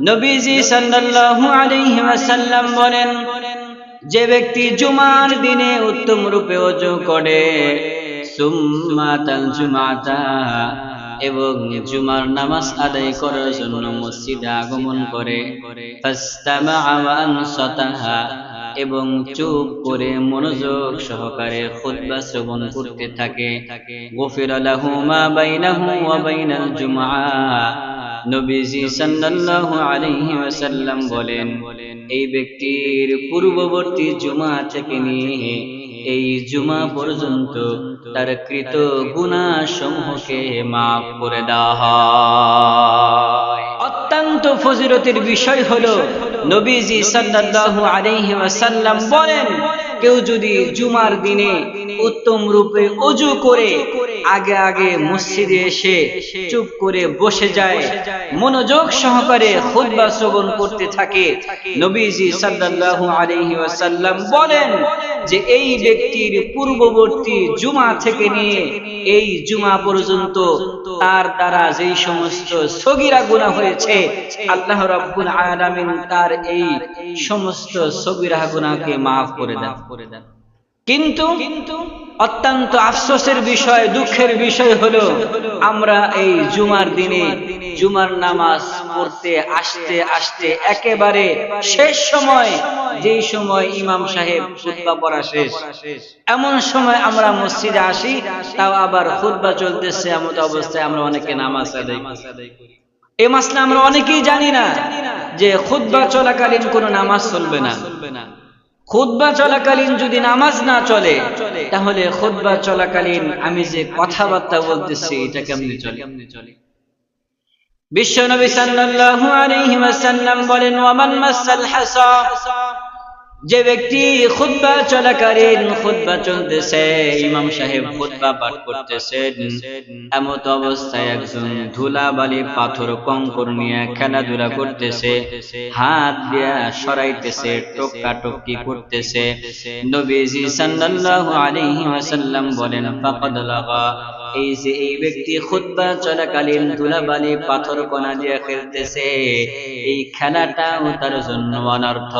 নবীজি সাল্লাল্লাহু আলাইহি ওয়াসাল্লাম বলেন, যে ব্যক্তি জুমার দিনে উত্তম রূপে ওযু করে, সুম্মা তাল জুমাতা, এবং জুমার নামাজ আদায় করার জন্য মসজিদে আগমন করে আনসাতাহা। এবং চুপ করে মনোযোগ সহকারে খুতবা শ্রবণ করতে থাকে। গফিরা লাহু মা বাইনাহু ওয়া বাইনাল জুমআ। নবীজি সাল্লাল্লাহু আলাইহি ওয়াসাল্লাম বলেন এই ব্যক্তির পূর্ববর্তী জুমা থেকে নিয়ে এই জুমা পর্যন্ত তার কৃত গুনাহ সমূহকে মাফ করে দেওয়া হয়। অত্যন্ত ফজিলতের বিষয় হলো নবীজি সাল্লাল্লাহু আলাইহি ওয়াসাল্লাম বলেন কেউ যদি জুমার দিনে উত্তম রূপে অজু করে আগে আগে মসজিদে এসে চুপ করে বসে যায়। মনোযোগ সহকারে খুতবা শ্রবণ করতে থাকে। নবীজি সাল্লাল্লাহু আলাইহি ওয়াসাল্লাম বলেন যে এই ব্যক্তির পূর্ববর্তী জুমা থেকে নিয়ে এই জুমা পর্যন্ত তার দ্বারা যেই সমস্ত সগিরা গুনাহ হয়েছে আল্লাহ রাব্বুল আলামিন তার এই সমস্ত সগিরা গুনাহকে maaf করে দেন। করে দেন। কিন্তু অত্যন্ত আফসোসের বিষয়, দুঃখের বিষয় হলো আমরা এই জুমার দিনে জুমার নামাজ পড়তে, আসতে আসতে একেবারে শেষ সময়, যেই সময় ইমাম সাহেব খুতবা পড়া শেষ। এমন সময় আমরা মসজিদে আসি, তাও আবার খুতবা চলতেছে এমন অবস্থায় আমরা অনেকে নামাজ আদায় করি। এই মাসলা আমরা অনেকেই জানি না যে খুতবা চলাকালীন কোনো নামাজ চলবে না। খুতবা চলাকালীন যদি নামাজ না চলে, তাহলে খুদ্া চলাকালীন আমি যে কথাবার্তা বলতেছি, এটা কেমনে চলে? বিশ্ব নবী সাল্লাল্লাহু আলাইহি ওয়াসাল্লাম বলেন ওয়ামান মাসাল হাসা? যে ব্যক্তি খুতবা চলাকালীন খুতবা চলতেছে, ইমাম সাহেব খুতবা পাঠ করতেছেন। এমত অবস্থায় একজন ধুলাবালি পাথর কঙ্কর নিয়ে খেলাধুলা করতেছে, হাত দিয়া সরাইতেছে টোকা টকি করতেছে। নবীজি সাল্লাল্লাহু আলাইহি বলেন, ফাকাদ লাগা। এই যে এই ব্যক্তি খুদ্া চলাকালীন ধুলাবালি পাথর কণা দিয়ে খেলতেছে, এই খেলাটাও তার জন্য অনর্থ